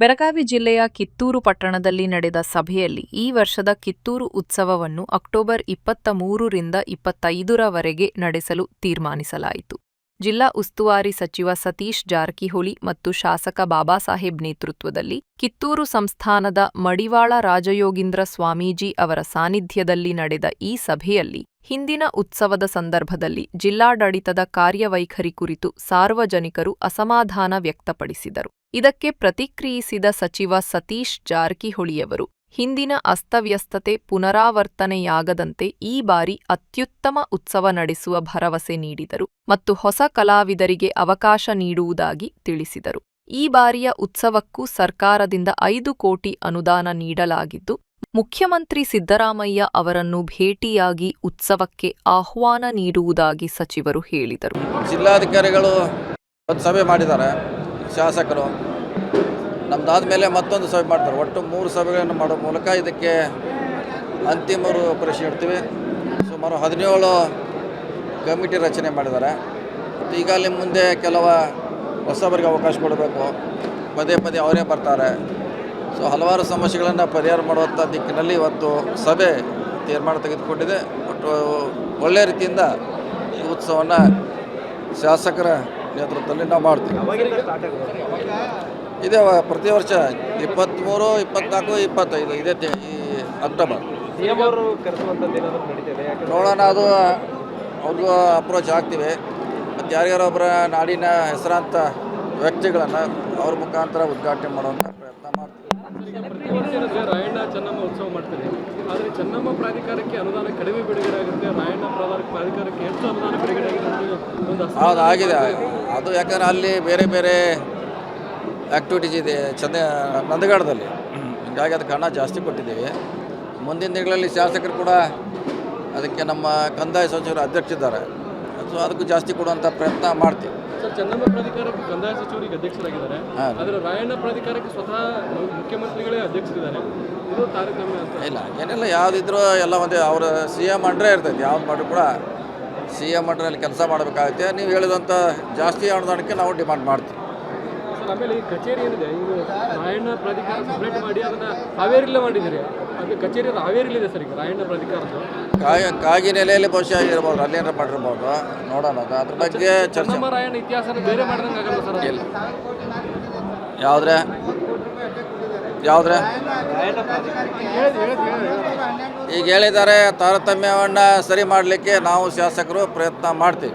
ಬೆಳಗಾವಿ ಜಿಲ್ಲೆಯ ಕಿತ್ತೂರು ಪಟ್ಟಣದಲ್ಲಿ ನಡೆದ ಸಭೆಯಲ್ಲಿ ಈ ವರ್ಷದ ಕಿತ್ತೂರು ಉತ್ಸವವನ್ನು ಅಕ್ಟೋಬರ್ ಇಪ್ಪತ್ತ ಮೂರರಿಂದ ಇಪ್ಪತ್ತೈದರವರೆಗೆ ನಡೆಸಲು ತೀರ್ಮಾನಿಸಲಾಯಿತು. ಜಿಲ್ಲಾ ಉಸ್ತುವಾರಿ ಸಚಿವ ಸತೀಶ್ ಜಾರಕಿಹೊಳಿ ಮತ್ತು ಶಾಸಕ ಬಾಬಾಸಾಹೇಬ್ ನೇತೃತ್ವದಲ್ಲಿ ಕಿತ್ತೂರು ಸಂಸ್ಥಾನದ ಮಡಿವಾಳ ರಾಜಯೋಗೀಂದ್ರ ಸ್ವಾಮೀಜಿ ಅವರ ಸಾನ್ನಿಧ್ಯದಲ್ಲಿ ನಡೆದ ಈ ಸಭೆಯಲ್ಲಿ ಹಿಂದಿನ ಉತ್ಸವದ ಸಂದರ್ಭದಲ್ಲಿ ಜಿಲ್ಲಾಡಳಿತದ ಕಾರ್ಯವೈಖರಿ ಕುರಿತು ಸಾರ್ವಜನಿಕರು ಅಸಮಾಧಾನ ವ್ಯಕ್ತಪಡಿಸಿದರು. ಇದಕ್ಕೆ ಪ್ರತಿಕ್ರಿಯಿಸಿದ ಸಚಿವ ಸತೀಶ್ ಜಾರಕಿಹೊಳಿಯವರು, ಹಿಂದಿನ ಅಸ್ತವ್ಯಸ್ತತೆ ಪುನರಾವರ್ತನೆಯಾಗದಂತೆ ಈ ಬಾರಿ ಅತ್ಯುತ್ತಮ ಉತ್ಸವ ನಡೆಸುವ ಭರವಸೆ ನೀಡಿದರು ಮತ್ತು ಹೊಸ ಕಲಾವಿದರಿಗೆ ಅವಕಾಶ ನೀಡುವುದಾಗಿ ತಿಳಿಸಿದರು. ಈ ಬಾರಿಯ ಉತ್ಸವಕ್ಕೂ ಸರ್ಕಾರದಿಂದ ಐದು ಕೋಟಿ ಅನುದಾನ ನೀಡಲಾಗಿದ್ದು ಮುಖ್ಯಮಂತ್ರಿ ಸಿದ್ದರಾಮಯ್ಯ ಅವರನ್ನು ಭೇಟಿಯಾಗಿ ಉತ್ಸವಕ್ಕೆ ಆಹ್ವಾನ ನೀಡುವುದಾಗಿ ಸಚಿವರು ಹೇಳಿದರು. ಜಿಲ್ಲಾಧಿಕಾರಿಗಳು ಒಂದು ಸಭೆ ಮಾಡಿದ್ದಾರೆ, ಶಾಸಕರು. ನಮ್ದಾದ ಮೇಲೆ ಮತ್ತೊಂದು ಸಭೆ ಮಾಡ್ತಾರೆ. ಒಟ್ಟು ಮೂರು ಸಭೆಗಳನ್ನು ಮಾಡೋ ಮೂಲಕ ಇದಕ್ಕೆ ಅಂತಿಮ ರೂಪರೇಷೆ ಇಡ್ತೀವಿ. ಸುಮಾರು ಹದಿನೇಳು ಕಮಿಟಿ ರಚನೆ ಮಾಡಿದ್ದಾರೆ. ಮತ್ತು ಈಗ ಅಲ್ಲಿ ಮುಂದೆ ಕೆಲವ ಹೊಸಬರಿಗೆ ಅವಕಾಶ ಕೊಡಬೇಕು. ಪದೇ ಪದೇ ಅವರೇ ಬರ್ತಾರೆ. ಸೊ ಹಲವಾರು ಸಮಸ್ಯೆಗಳನ್ನು ಪರಿಹಾರ ಮಾಡುವಂಥ ದಿಕ್ಕಿನಲ್ಲಿ ಇವತ್ತು ಸಭೆ ತೀರ್ಮಾನ ತೆಗೆದುಕೊಂಡಿದೆ. ಒಟ್ಟು ಒಳ್ಳೆಯ ರೀತಿಯಿಂದ ಈ ಉತ್ಸವವನ್ನು ಶಾಸಕರ ನೇತೃತ್ವದಲ್ಲಿ ನಾವು ಮಾಡ್ತೀವಿ. ಇದೇ ಪ್ರತಿ ವರ್ಷ ಇಪ್ಪತ್ತ್ಮೂರು ಇಪ್ಪತ್ನಾಲ್ಕು, ಇಪ್ಪತ್ತೈದು ಇದೇ ಈ ಅಕ್ಟೋಬರ್. ನೋಡೋಣ ಅದು ಅವ್ರಿಗೂ ಅಪ್ರೋಚ್ ಆಗ್ತೀವಿ. ಮತ್ತು ಯಾರ್ಯಾರೋ ಒಬ್ಬರ ನಾಡಿನ ಹೆಸರಾಂತ ವ್ಯಕ್ತಿಗಳನ್ನು ಅವ್ರ ಮುಖಾಂತರ ಉದ್ಘಾಟನೆ ಮಾಡುವಂಥ ಪ್ರಯತ್ನ ಮಾಡ್ತೀವಿ. ರಾಯಣ್ಣ ಚೆನ್ನಮ್ಮ ಉತ್ಸವ ಮಾಡ್ತಾರೆ. ಆದರೆ ಚೆನ್ನಮ್ಮ ಪ್ರಾಧಿಕಾರಕ್ಕೆ ಅನುದಾನ ಕಡಿಮೆ ಬಿಡುಗಡೆ ಆಗುತ್ತೆ. ರಾಯಣ್ಣ ಪ್ರಾಧಿಕಾರಕ್ಕೆ ಹೆಚ್ಚು ಅನುದಾನ ಬಿಡುಗಡೆ ಆಗುತ್ತೆ ಹೌದು ಆಗಿದೆ ಅದು ಯಾಕಂದ್ರೆ ಅಲ್ಲಿ ಬೇರೆ ಬೇರೆ ಆ್ಯಕ್ಟಿವಿಟೀಸ್ ಇದೆ ಚಂದ ನಂದಗಾಡದಲ್ಲಿ. ಹೀಗಾಗಿ ಅದಕ್ಕೆ ಹಣ ಜಾಸ್ತಿ ಕೊಟ್ಟಿದ್ದೀವಿ. ಮುಂದಿನ ದಿನಗಳಲ್ಲಿ ಶಾಸಕರು ಕೂಡ ಅದಕ್ಕೆ ನಮ್ಮ ಕಂದಾಯ ಸಚಿವರು ಅಧ್ಯಕ್ಷರಿದ್ದಾರೆ. ಸೊ ಅದಕ್ಕೂ ಜಾಸ್ತಿ ಕೊಡುವಂಥ ಪ್ರಯತ್ನ ಮಾಡ್ತೀವಿ. ಸರ್ ಚೆನ್ನಮ್ಮ ಪ್ರಾಧಿಕಾರಕ್ಕೆ ಕಂದಾಯ ಸಚಿವರಿಗೆ ಅಧ್ಯಕ್ಷರಾಗಿದ್ದಾರೆ. ಆದರೆ ರಾಯಣ್ಣ ಪ್ರಾಧಿಕಾರಕ್ಕೆ ಸ್ವತಃ ಮುಖ್ಯಮಂತ್ರಿಗಳೇ ಅಧ್ಯಕ್ಷರಿದ್ದಾರೆ. ಇದು ತಾರತಮ್ಯ ಅಂತ. ಇಲ್ಲ ಏನಿಲ್ಲ ಯಾವುದಿದ್ರೂ ಎಲ್ಲ ಒಂದೇ ಅವರ ಸಿ ಎಂ ಅಂಡ್ರೆ ಇರ್ತೈತಿ. ಯಾವ್ದು ಮಾಡಿದ್ರು ಕೂಡ ಸಿ ಎಂ ಅಂಡ್ರಲ್ಲಿ ಕೆಲಸ ಮಾಡಬೇಕಾಗುತ್ತೆ. ನೀವು ಹೇಳಿದಂಥ ಜಾಸ್ತಿ ಅನುದಾನಕ್ಕೆ ನಾವು ಡಿಮಾಂಡ್ ಮಾಡ್ತೀವಿ. ಆಮೇಲೆ ಈ ಕಚೇರಿ ಏನಿದೆ ಇದು ರಾಯಣ್ಣ ಪ್ರಾಧಿಕಾರ ಸಪ್ರೇಟ್ ಮಾಡಿ ಅದನ್ನ ಹಾವೇರಿಲ್ಲ ಮಾಡಿದ್ದೀರಿ. ಕಚೇರಿ ಹಾವೇರಿಲಿದೆ ಸರ್ ಈಗ ರಾಯಣ್ಣ ಪ್ರಾಧಿಕಾರದ್ದು. ಕಾಯಿ ಕಾಗಿ ನೆಲೆಯಲ್ಲಿ ಬಹುಶಃ ಇರ್ಬೋದು ಅಲ್ಲೇನಾರು ಮಾಡಿರ್ಬೋದು ನೋಡೋಣ ಅದು. ಅದ್ರ ಬಗ್ಗೆ ಚರ್ಚೆ. ರಾಯಣ್ಣ ಇತಿಹಾಸನ ಬೇರೆ ಮಾಡ್ದಂಗೆ ಆಗಲ್ಲ ಸರ್ ಇಲ್ಲ. ಯಾವುದ್ರೆ? ಯಾವುದ್ರೆ? ಈಗ ಹೇಳಿದ್ದಾರೆ ತಾರತಮ್ಯವನ್ನು ಸರಿ ಮಾಡಲಿಕ್ಕೆ ನಾವು ಶಾಸಕರು ಪ್ರಯತ್ನ ಮಾಡ್ತೀವಿ.